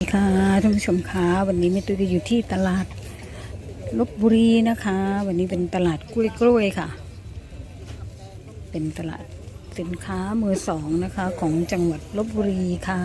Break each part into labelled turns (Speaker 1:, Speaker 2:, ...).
Speaker 1: สวัสดีค่ะท่านผู้ชมคะวันนี้แม่ตุ้ยก็อยู่ที่ตลาดลบบุรีนะคะ วันนี้เป็นตลาดกล้วยกล้วยค่ะ เป็นตลาดสินค้ามือสองนะคะ ของจังหวัดลบบุรีค่ะ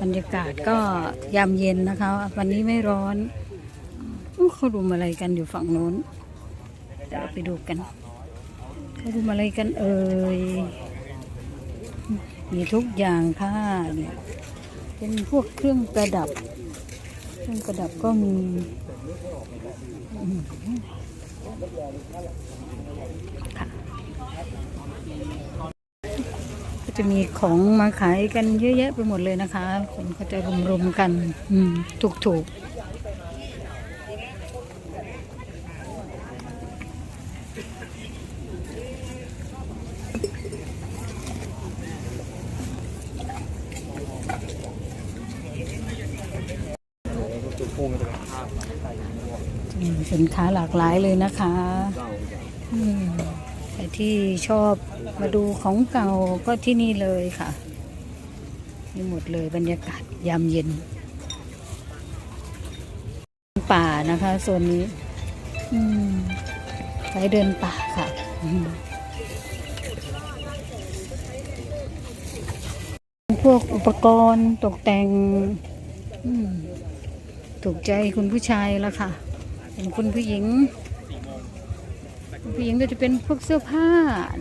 Speaker 1: บรรยากาศก็ยามเย็นนะคะ วันนี้ไม่ร้อนอู้เขารุมอะไรกันอยู่ฝั่งโน้นเดี๋ยวไปดูกันเขารุมอะไรกันเอ่ยมีทุกอย่างค่ะเนี่ย เป็นพวกเครื่องประดับ เครื่องประดับก็มีก็จะมีของมาขายกันเยอะแยะไปหมดเลยนะคะ คนก็จะรุมๆกัน ถูกๆ อืมสินค้าหลากหลายเลยนะคะอืมใครที่ชอบมาดูของเก่าก็ที่นี่เลยค่ะนี่หมดเลยบรรยากาศยามเย็น ป่านะคะส่วนนี้อืมสายเดินป่าค่ะพวกอุปกรณ์ตกแต่ง อืม ถูกใจคุณผู้ชายแล้วค่ะเป็นคุณผู้หญิงคุณผู้หญิงก็จะเป็นพวกเสื้อผ้า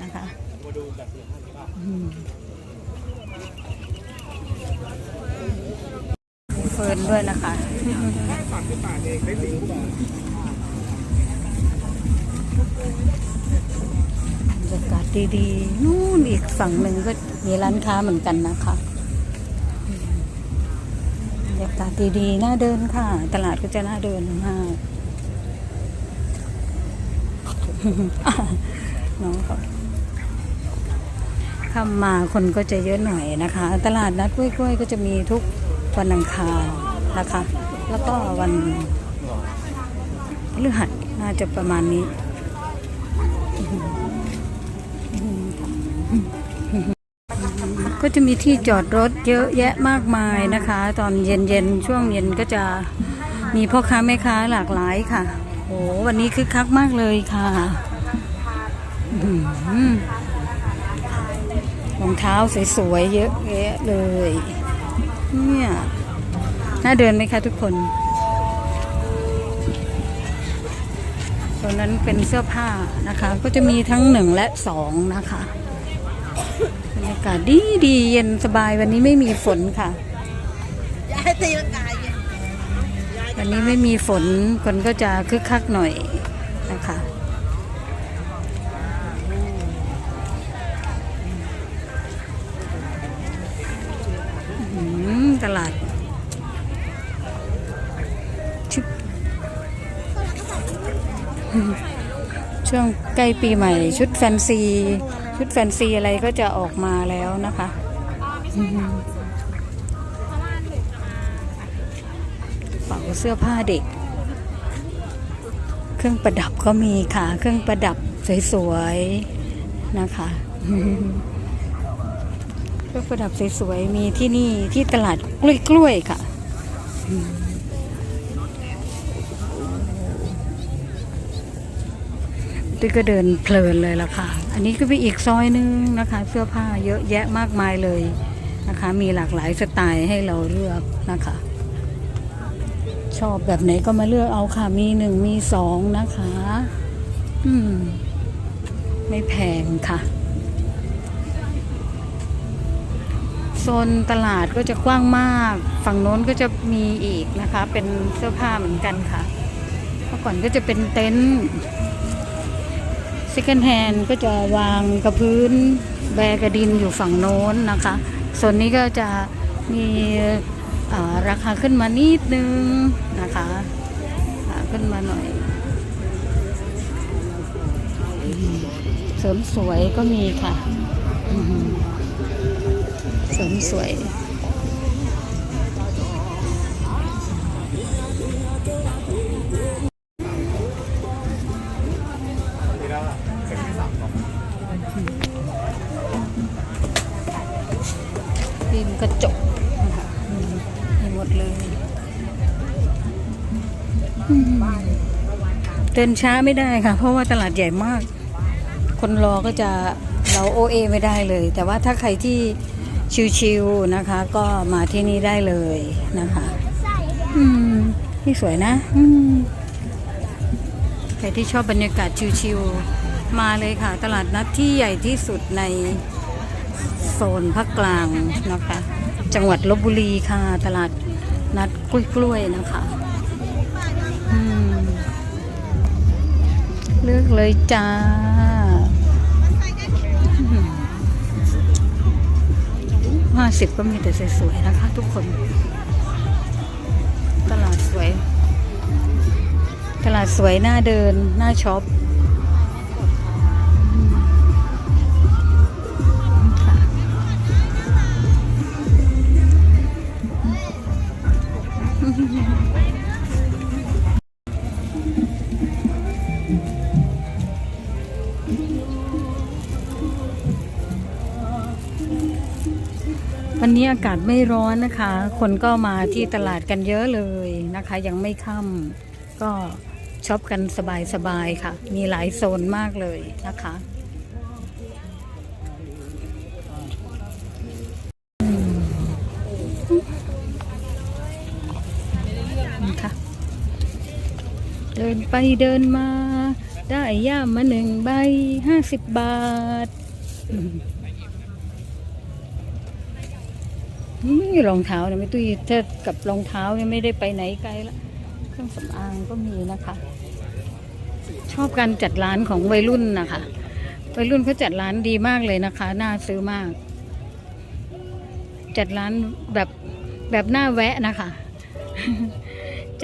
Speaker 1: นะคะอืมมีเฟิร์นด้วยนะคะบรรยากาศดีๆนู่นอีกฝั่งหนึ่งก็มีร้านค้าเหมือนกันนะคะ ยากาศดีๆน่าเดินค่ะ ตลาดก็จะน่าเดินมากน้องเขาข้ามมาคนก็จะเยอะหน่อยนะคะ ตลาดนัดกล้วยๆก็จะมีทุกวันอังคารนะคะ แล้วก็วันพฤหัสน่าจะประมาณนี้ ก็จะมีที่จอดรถเยอะแยะมากมายนะคะ ตอนเย็นๆช่วงเย็นก็จะมีพ่อค้าแม่ค้าหลากหลายค่ะโอ้วันนี้คึกคักมากเลยค่ะรองเท้าสวยๆเยอะแยะเลย เนี่ยน่าเดินไหมคะทุกคนตอนนั้นเป็นเสื้อผ้านะคะ ก็จะมีทั้งหนึ่งและสองนะคะากาศดีดีเย็นสบายวันนี้ไม่มีฝนค่ะ
Speaker 2: ยายตีลังกายอยู่
Speaker 1: วันนี้ไม่มีฝนคนก็จะคึกคักหน่อยนะคะอื้อหือตลาดชุดช่วงใกล้ปีใหม่ชุดแฟนซี ชุดแฟนซีอะไรก็จะออกมาแล้วนะคะอือหือกระเป๋าเสื้อผ้าเด็ก เครื่องประดับก็มีค่ะ เครื่องประดับสวยๆนะคะเครื่องประดับสวยๆมีที่นี่ที่ตลาดกล้วยๆค่ะ้ยก็เดินเพลินเลยละค่ะ อันนี้ก็เป็นอีกซอยนึงนะคะ เสื้อผ้าเยอะแยะมากมายเลยนะคะ มีหลากหลายสไตล์ให้เราเลือกนะคะ ชอบแบบไหนก็มาเลือกเอาค่ะ มีหนึ่งมีสองนะคะ อืม ไม่แพงค่ะโซนตลาดก็จะกว้างมาก ฝั่งโน้นก็จะมีอีกนะคะ เป็นเสื้อผ้าเหมือนกันค่ะเมื่อก่อนก็จะเป็นเต็นท์ second hand ก็จะวางกับพื้นแบกระดินอยู่ฝั่งโน้นนะคะ ส่วนนี้ก็จะมีราคาขึ้นมานิดนึงนะคะขึ้นมาหน่อย เสริมสวยก็มีค่ะ เสริมสวย เดินช้าไม่ได้ค่ะ เพราะว่าตลาดใหญ่มาก คนรอก็จะเราโอเอไม่ได้เลย แต่ว่าถ้าใครที่ชิวๆนะคะ ก็มาที่นี่ได้เลยนะคะ อืมนี่สวยนะ อืมใครที่ชอบบรรยากาศชิวๆมาเลยค่ะ ตลาดนัดที่ใหญ่ที่สุดในโซนภาคกลางนะคะ จังหวัดลบบุรีค่ะ ตลาดนัดกล้วยๆนะคะ เลือกเลยจ้า ห้าสิบก็มีแต่สวยๆนะคะทุกคน ตลาดสวย ตลาดสวยน่าเดิน น่าช็อป นนี้อากาศไม่ร้อนนะคะ คนก็มาที่ตลาดกันเยอะเลยนะคะ ยังไม่ค่ำก็ช็อปกันสบายๆค่ะ มีหลายโซนมากเลยนะคะอืมนี่ค่ะเดินไปเดินมา ได้ย่ามมาหนึ่งใบห้าสิบบาทอืม นี่รองเท้าเนี่ยไม่ตุ้ยถ้ากับรองเท้าเนี่ยไม่ได้ไปไหนไกลละเครื่องสำอางก็มีนะคะ ชอบการจัดร้านของวัยรุ่นนะคะวัยรุ่นเขาจัดร้านดีมากเลยนะคะน่าซื้อมาก จัดร้านแบบแบบหน้าแวะนะคะ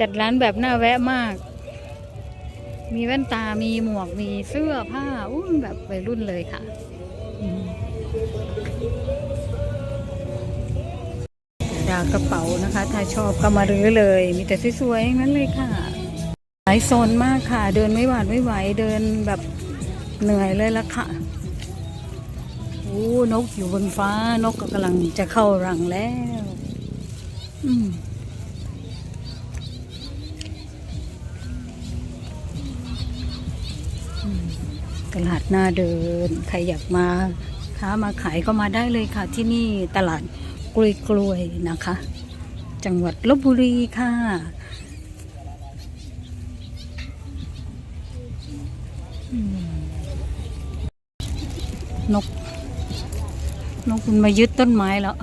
Speaker 1: จัดร้านแบบหน้าแวะมาก มีแว่นตา มีหมวก มีเสื้อผ้าอู้แบบวัยรุ่นเลยค่ะ ดากระเป๋านะคะ ถ้าชอบก็มารื้อเลย มีแต่สวยๆอย่างนั้นเลยค่ะ หลายโซนมากค่ะ เดินไม่หวาดไม่ไหว เดินแบบเหนื่อยเลยละค่ะโอ้นกอยู่บนฟ้านกก็กำลังจะเข้ารังแล้ว อืมตลาดหน้าเดิน ใครอยากมาค้ามาขายก็มาได้เลยค่ะที่นี่ตลาด กล้วยกล้วยนะคะ จังหวัดลบบุรีค่ะ นก นกมันมายึดต้นไม้แล้ว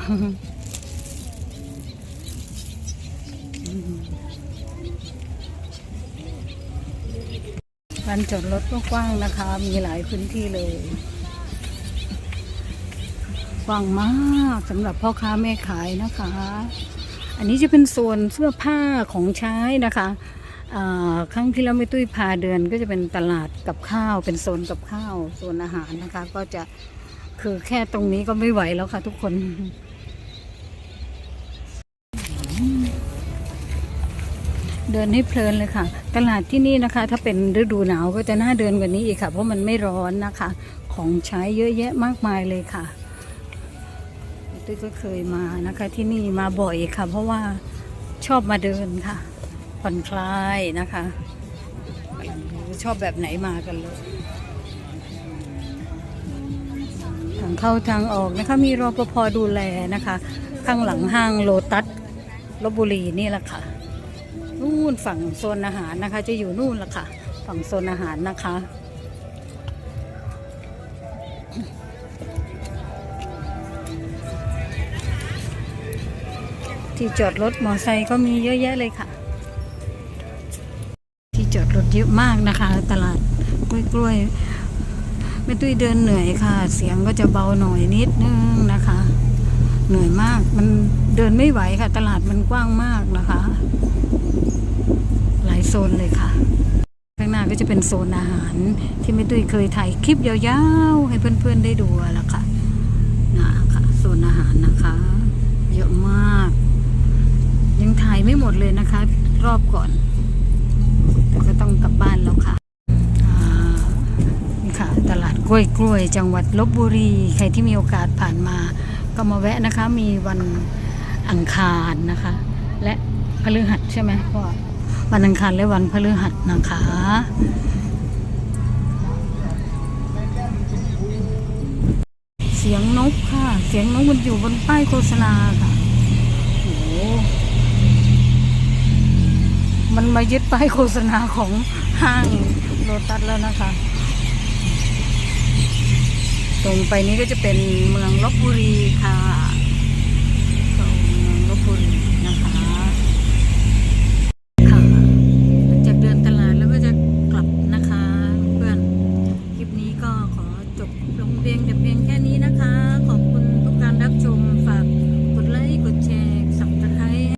Speaker 1: การจอดรถก็กว้างนะคะ มีหลายพื้นที่เลย ว้างมากสำหรับพ่อค้าแม่ขายนะคะ อันนี้จะเป็นโซนเสื้อผ้าของใช้นะคะอ่าครั้งที่เราไม่ตุ้ยพาเดินก็จะเป็นตลาดกับข้าว เป็นโซนกับข้าวโซนอาหารนะคะ ก็จะคือแค่ตรงนี้ก็ไม่ไหวแล้วค่ะทุกคนเดินให้เพลินเลยค่ะ ตลาดที่นี่นะคะ ถ้าเป็นฤดูหนาวก็จะน่าเดินกว่านี้อีกค่ะ เพราะมันไม่ร้อนนะคะ ของใช้เยอะแยะมากมายเลยค่ะ ตุ้ยก็เคยมานะคะ ที่นี่มาบ่อยค่ะ เพราะว่าชอบมาเดินค่ะ ผ่อนคลายนะคะ ชอบแบบไหนมากันเลยทางเข้าทางออกนะคะ มีรปภดูแลนะคะ ข้างหลังห้างโลตัสลบบุรีนี่แหละค่ะนู่นฝั่งโซนอาหารนะคะ จะอยู่นู่นละค่ะ ฝั่งโซนอาหารนะคะ ที่จอดรถมอไซค์ก็มีเยอะแยะเลยค่ะ ที่จอดรถเยอะมากนะคะ ตลาดกล้วยกล้วยๆไม่ตุ้ยเดินเหนื่อยค่ะ เสียงก็จะเบาหน่อยนิดนึงนะคะ เหนื่อยมากมันเดินไม่ไหวค่ะ ตลาดมันกว้างมากนะคะ หลายโซนเลยค่ะข้างหน้าก็จะเป็นโซนอาหารที่ไม่ตุ้ยเคยถ่ายคลิปยาวๆ ให้เพื่อนๆได้ดูแล้วค่ะนะคะโซนอาหารนะคะ เยอะมาก ยังถ่ายไม่หม ดเลยนะคะ รอบก่อน แต่ก็ต้องกลับบ้านแล้วค่ะนี่ค่ะ ตลาดกล้วยกล้วย จังหวัดลบบุรี ใครที่มีโอกาสผ่านมา ก็มาแวะนะคะ มีวันอังคารนะคะ และพฤหัสใช่ไหมพ่อวันอังคารและวันพฤหัสนะคะเสียงนกค่ะ เสียงนกมันอยู่บนป้ายโฆษณาค่ะ มันมายึดป้ายโฆษณาของห้างโลตัสแล้วนะคะ ตรงไปนี้ก็จะเป็นเมืองลบบุรีค่ะ